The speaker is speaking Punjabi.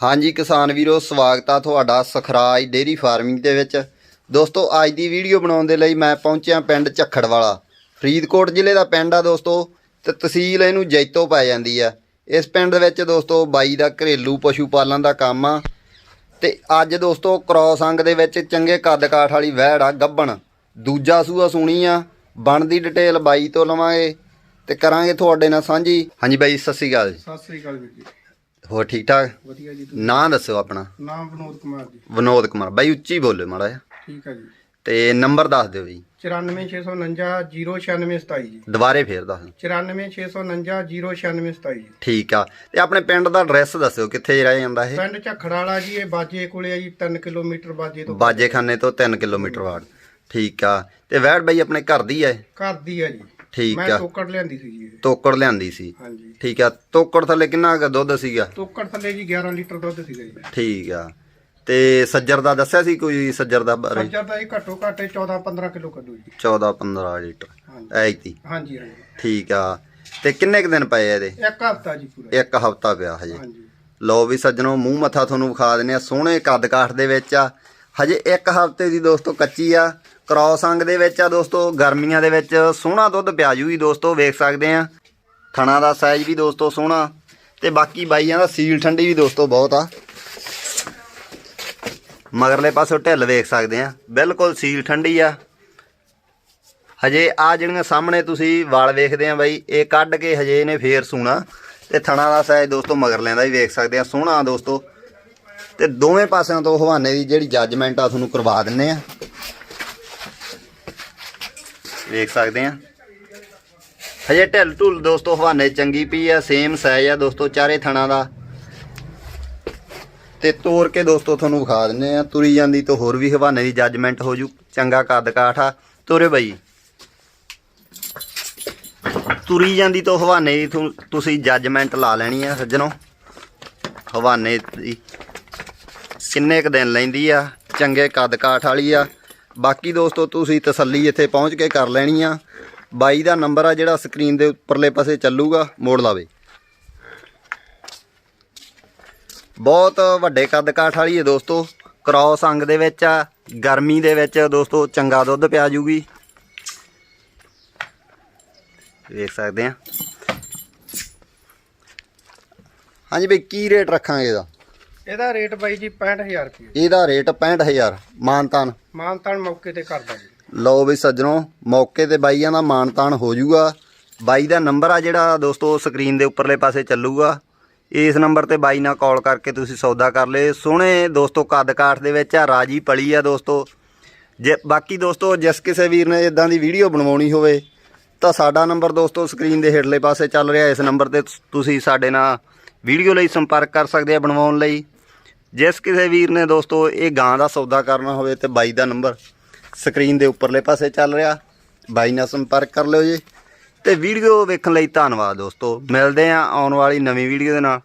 ਹਾਂਜੀ ਕਿਸਾਨ ਵੀਰੋ, ਸਵਾਗਤ ਆ ਤੁਹਾਡਾ ਸਖਰਾਜ ਡੇਰੀ ਫਾਰਮਿੰਗ ਦੇ ਵਿੱਚ। ਦੋਸਤੋ, ਅੱਜ ਦੀ ਵੀਡੀਓ ਬਣਾਉਣ ਦੇ ਲਈ ਮੈਂ ਪਹੁੰਚਿਆ ਪਿੰਡ ਝੱਖੜਵਾਲਾ, ਫਰੀਦਕੋਟ ਜ਼ਿਲ੍ਹੇ ਦਾ ਪਿੰਡ ਆ ਦੋਸਤੋ, ਤੇ ਤਹਿਸੀਲ ਇਹਨੂੰ ਜੈਤੋ ਪੈ ਜਾਂਦੀ ਆ। ਇਸ ਪਿੰਡ ਦੇ ਵਿੱਚ ਦੋਸਤੋ ਬਾਈ ਦਾ ਘਰੇਲੂ ਪਸ਼ੂ ਪਾਲਣ ਦਾ ਕੰਮ ਆ। ਤੇ ਅੱਜ ਦੋਸਤੋ ਕ੍ਰੋਸ ਅੰਗ ਦੇ ਵਿੱਚ ਚੰਗੇ ਕੱਦ ਕਾਠ ਵਾਲੀ ਵਹਿੜ ਆ, ਗੱਬਣ। ਦੂਜਾ ਸੂਆ ਸੁਣੀ ਆ, ਬਣਦੀ ਡਿਟੇਲ ਬਾਈ ਤੋਂ ਲਵਾਂਗੇ ਤੇ ਕਰਾਂਗੇ ਤੁਹਾਡੇ ਨਾਲ ਸਾਂਝੀ। ਹਾਂਜੀ ਬਾਈ, ਸਤਿ ਸ਼੍ਰੀ ਅਕਾਲ ਜੀ। ਸਤਿ ਸ੍ਰੀ ਅਕਾਲ ਵੀਰ ਜੀ। ਹੋਰ ਠੀਕ ਠਾਕ? ਵਧੀਆ ਜੀ ਨਾਂ ਦੱਸੋ ਆਪਣਾ। ਨਾਮ ਵਿਨੋਦ ਕੁਮਾਰ ਜੀ। ਵਿਨੋਦ ਕੁਮਾਰ। ਬਾਈ ਉੱਚੀ ਬੋਲੇ ਮਾੜਾ ਜਿਹਾ। ਠੀਕ ਹੈ ਜੀ। ਤੇ ਨੰਬਰ ਦੱਸ ਦਿਓ ਜੀ। 94649 09627 ਜੀ। ਦੁਬਾਰੇ ਫੇਰ ਦੱਸ ਦਿਓ। 94649 09627 ਜੀ। ਠੀਕ ਆ। ਤੇ ਆਪਣੇ ਪਿੰਡ ਦਾ ਐਡਰੈਸ ਦੱਸਿਓ ਕਿੱਥੇ ਰਹਿ ਜਾਂਦਾ ਇਹ? ਪਿੰਡ ਝੱਖੜ ਵਾਲਾ ਜੀ ਇਹ ਬਾਜੇ ਕੋਲੇ ਆ ਜੀ 3 ਕਿਲੋਮੀਟਰ ਬਾਜੇ ਤੋਂ। ਬਾਜੇਖਾਨੇ ਤੋਂ 3 ਕਿਲੋਮੀਟਰ ਵਾੜ ਠੀਕ ਆ। ਤੇ ਵੈੜ ਬਾਈ ਆਪਣੇ ਘਰ ਦੀ ਹੈ ਘਰ ਦੀ ਹੈ ਜੀ। ਠੀਕ ਮੈਂ ਆ। ਤੋਕੜ ਲਿਆਂਦੀ ਸੀ ਜੀ ਇਹ। ਤੋਕੜ ਲਿਆਂਦੀ ਸੀ। ਹਾਂਜੀ। ਠੀਕ ਆ। ਤੋਕੜ ਥੱਲੇ ਕਿੰਨਾ ਕੁ ਦੁੱਧ ਸੀਗਾ? ਤੋਕੜ ਥੱਲੇ ਜੀ 11 ਲੀਟਰ ਦੁੱਧ ਸੀਗਾ ਜੀ। ਠੀਕ ਆ। ਤੇ ਸੱਜਰ ਦਾ ਦੱਸਿਆ ਸੀ ਕੋਈ ਸੱਜਰ ਦਾ ਬਾਰੇ? ਸੱਜਰ ਦਾ ਇਹ ਘੱਟੋ ਘੱਟ 14 15 ਕਿਲੋ ਕੱਢੂ ਜੀ। 14 15 ਲੀਟਰ। ਹਾਂਜੀ। ਐਤੀ ਹਾਂਜੀ ਹਾਂਜੀ। ਠੀਕ ਆ। ਤੇ ਕਿੰਨੇ ਕੁ ਦਿਨ ਪਏ ਆ ਇਹਦੇ? ਇੱਕ ਹਫਤਾ ਜੀ ਪੂਰਾ। ਇੱਕ ਹਫਤਾ ਪਿਆ ਹਜੇ। ਹਾਂਜੀ। ਲਓ ਵੀ ਸੱਜਣੋ ਮੂੰਹ ਮੱਥਾ ਤੁਹਾਨੂੰ ਵਿਖਾ ਦਿੰਨੇ ਆ। ਸੋਹਣੇ ਕੱਦ ਕਾਠ ਦੇ ਵਿੱਚ ਆ। ਹਜੇ ਇੱਕ ਹਫ਼ਤੇ ਦੀ ਦੋਸਤੋ ਕੱਚੀ ਆ। ਕ੍ਰੋਸ ਅੰਗ ਦੇ ਵਿੱਚ ਆ ਦੋਸਤੋ, ਗਰਮੀਆਂ ਦੇ ਵਿੱਚ ਸੋਹਣਾ ਦੁੱਧ ਪਿਆਜੂ ਜੂਗੀ ਦੋਸਤੋ, ਵੇਖ ਸਕਦੇ ਆ। ਥਣਾ ਦਾ ਸਾਈਜ਼ ਵੀ ਦੋਸਤੋ ਸੋਹਣਾ, ਤੇ ਬਾਕੀ ਬਾਈਆਂ ਦਾ ਸੀਲ ਠੰਡੀ ਵੀ ਦੋਸਤੋ ਬਹੁਤ ਆ। ਮਗਰਲੇ ਪਾਸੋਂ ਢਿੱਲ ਵੇਖ ਸਕਦੇ ਆ, ਬਿਲਕੁਲ ਸੀਲ ਠੰਡੀ ਆ। ਹਜੇ ਆ ਜਿਹੜੀਆਂ ਸਾਹਮਣੇ ਤੁਸੀਂ ਵਾਲ ਵੇਖਦੇ ਆ ਬਾਈ, ਇਹ ਕੱਢ ਕੇ ਹਜੇ ਇਹਨੇ ਫੇਰ ਸੂਣਾ। ਤੇ ਥਣਾ ਦਾ ਸਾਈਜ਼ ਦੋਸਤੋ ਮਗਰਲਿਆਂ ਦਾ ਵੀ ਵੇਖ ਸਕਦੇ ਆ, ਸੋਹਣਾ ਦੋਸਤੋ। ਤੇ ਦੋਵੇਂ ਪਾਸਿਆਂ ਤੋਂ ਹਵਾਨੇ ਦੀ ਜਿਹੜੀ ਜੱਜਮੈਂਟ ਆ, ਤੁਹਾਨੂੰ ਕਰਵਾ ਦਿੰਨੇ ਆ। ਵੇਖ ਸਕਦੇ ਆ। ਹਜੇ ਢਿੱਲ ਢੁੱਲ ਦੋਸਤੋ, ਹਵਾਨੇ ਚੰਗੀ ਪਈ ਆ ਸੇਮ ਸਾਈਜ਼ ਆ ਦੋਸਤੋ, ਚਾਰੇ ਥਣਾ ਦਾ। ਤੇ ਤੋੜ ਕੇ ਦੋਸਤੋ, ਤੁਹਾਨੂੰ ਵਿਖਾ ਦਿੰਨੇ ਆ। ਤੁਰੀ ਜਾਂਦੀ ਤੋਂ ਹੋਰ ਵੀ ਹਵਾਨੇ ਦੀ ਜੱਜਮੈਂਟ ਹੋ ਜੂ। ਚੰਗਾ ਕੱਦ ਕਾਠ ਆ। ਤੋਰੇ ਬਾਈ। ਤੁਰੀ ਜਾਂਦੀ ਤੋਂ ਹਵਾਨੇ ਦੀ ਤੁਸੀਂ ਜੱਜਮੈਂਟ ਲਾ ਲੈਣੀ ਆ, ਸੱਜਣੋ। ਹਵਾਨੇ ਦੀ ਕਿੰਨੇ ਕ ਦਿਨ ਲੈਂਦੀ ਆ? ਚੰਗੇ ਕੱਦ ਕਾਠ ਵਾਲੀ ਆ। ਬਾਕੀ ਦੋਸਤੋ, ਤੁਸੀਂ ਤਸੱਲੀ ਇੱਥੇ ਪਹੁੰਚ ਕੇ ਕਰ ਲੈਣੀ ਆ। ਬਾਈ ਦਾ ਨੰਬਰ ਆ ਜਿਹੜਾ ਸਕਰੀਨ ਦੇ ਉੱਪਰਲੇ ਪਾਸੇ ਚੱਲੂਗਾ, ਮੋੜ ਲਾਵੇ। ਬਹੁਤ ਵੱਡੇ ਕੱਦ ਕਾਠ ਵਾਲੀ ਹੈ ਦੋਸਤੋ। ਕ੍ਰਾਸ ਅੰਗ ਦੇ ਵਿੱਚ ਆ, ਗਰਮੀ ਦੇ ਵਿੱਚ ਦੋਸਤੋ ਚੰਗਾ ਦੁੱਧ ਪਿਆ ਜੂਗੀ। ਵੇਖ ਸਕਦੇ ਆ। ਹਾਂਜੀ ਬਈ, ਕੀ ਰੇਟ ਰੱਖਾਂਗੇ ਇਹਦਾ? ਇਹਦਾ ਰੇਟ ਬਾਈ ਜੀ 65000 ਰੁਪਏ ਇਹਦਾ ਰੇਟ 65000 ਮਾਨਤਾਨ ਮਾਨਤਾਨ ਮੌਕੇ ਤੇ ਕਰਦਾ ਜੀ। ਲਓ ਵੀ ਸੱਜਣੋ ਮੌਕੇ ਤੇ ਬਾਈਆਂ ਦਾ ਮਾਨਤਾਨ ਹੋ ਜਾਊਗਾ। ਬਾਈ ਦਾ ਨੰਬਰ ਆ ਜਿਹੜਾ ਦੋਸਤੋ ਸਕਰੀਨ ਦੇ ਉੱਪਰਲੇ ਪਾਸੇ ਚੱਲੂਗਾ। ਇਸ ਨੰਬਰ ਤੇ ਬਾਈ ਨਾਲ ਕਾਲ ਕਰਕੇ ਤੁਸੀਂ ਸੌਦਾ ਕਰ ਲਏ ਸੋਹਣੇ ਦੋਸਤੋ ਕੱਦ ਕਾਠ ਦੇ ਵਿੱਚ ਆ ਰਾਜੀ ਪਲੀ ਆ ਦੋਸਤੋ। ਜੇ ਬਾਕੀ ਦੋਸਤੋ ਜਿਸ ਕਿਸੇ ਵੀਰ ਨੇ ਇਦਾਂ ਦੀ ਵੀਡੀਓ ਬਣਵਾਉਣੀ ਹੋਵੇ ਤਾਂ ਸਾਡਾ ਨੰਬਰ ਦੋਸਤੋ ਸਕਰੀਨ ਦੇ ਹੇਠਲੇ ਪਾਸੇ ਚੱਲ ਰਿਹਾ। ਇਸ ਨੰਬਰ ਤੇ ਤੁਸੀਂ ਸਾਡੇ ਨਾਲ ਵੀਡੀਓ ਲਈ ਸੰਪਰਕ ਕਰ ਸਕਦੇ ਆ ਬਣਵਾਉਣ ਲਈ। ਜਿਸ ਕਿਸੇ ਵੀਰ ਨੇ ਦੋਸਤੋ ਇਹ ਗਾਂ ਦਾ ਸੌਦਾ ਕਰਨਾ ਹੋਵੇ ਤੇ ਬਾਈ ਦਾ ਨੰਬਰ ਸਕਰੀਨ ਦੇ ਉੱਪਰਲੇ ਪਾਸੇ ਚੱਲ ਰਿਹਾ। ਬਾਈ ਨਾਲ ਸੰਪਰਕ ਕਰ ਲਿਓ ਜੀ। ਤੇ ਵੀਡੀਓ ਵੇਖਣ ਲਈ ਧੰਨਵਾਦ ਦੋਸਤੋ। ਮਿਲਦੇ ਆਂ ਆਉਣ ਵਾਲੀ ਨਵੀਂ ਵੀਡੀਓ ਦੇ ਨਾਲ।